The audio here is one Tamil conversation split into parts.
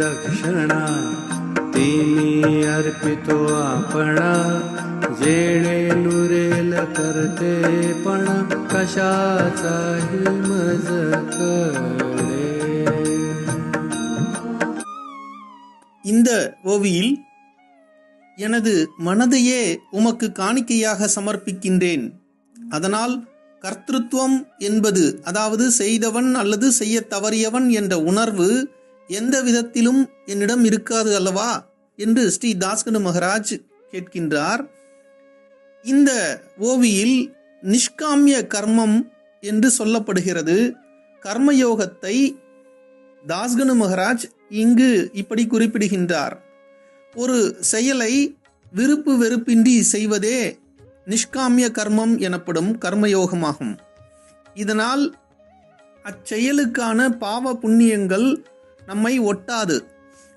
दक्षिणा तिनी अर्पितो आपणा जेणे नुरेल करते पण कशाचाही मज कडे இந்த ஓவியில் எனது மனதையே உமக்கு காணிக்கையாக சமர்ப்பிக்கின்றேன். அதனால் கர்த்தத்துவம் என்பது அதாவது செய்தவன் அல்லது செய்ய தவறியவன் என்ற உணர்வு எந்த விதத்திலும் என்னிடம் இருக்காது அல்லவா? என்று ஸ்ரீ தாஸ்கனு மகராஜ் கேட்கின்றார். இந்த ஓவியில் நிஷ்காமிய கர்மம் என்று சொல்லப்படுகிறது. கர்மயோகத்தை தாஸ்கனு மகராஜ் இங்கு இப்படி குறிப்பிடுகின்றார். ஒரு செயலை விருப்பு வெறுப்பின்றி செய்வதே நிஷ்காமிய கர்மம் எனப்படும் கர்மயோகமாகும். இதனால் அச்செயலுக்கான பாவ புண்ணியங்கள் நம்மை ஒட்டாது.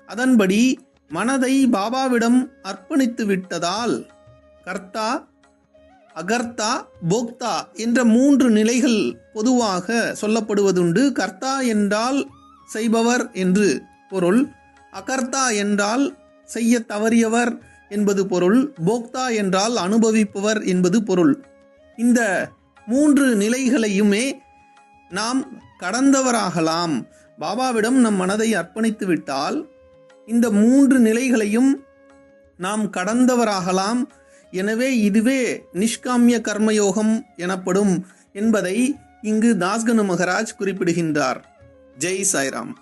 அதன்படி மனதை பாபாவிடம் அர்ப்பணித்து விட்டதால் கர்த்தா அகர்த்தா போக்தா என்ற மூன்று நிலைகள் பொதுவாக சொல்லப்படுவதுண்டு. கர்த்தா என்றால் செய்பவர் என்று பொருள். அகர்த்தா என்றால் செய்ய தவறியவர் என்பது பொருள். போக்தா என்றால் அனுபவிப்பவர் என்பது பொருள். இந்த மூன்று நிலைகளையுமே நாம் கடந்தவராகலாம். பாபாவிடம் நம் மனதை அர்ப்பணித்து விட்டால் இந்த மூன்று நிலைகளையும் நாம் கடந்தவராகலாம். எனவே இதுவே நிஷ்காமிய கர்மயோகம் எனப்படும் என்பதை இங்கு தாஸ்கனு மகராஜ் குறிப்பிடுகின்றார். ஜெய் சாய்ராம்.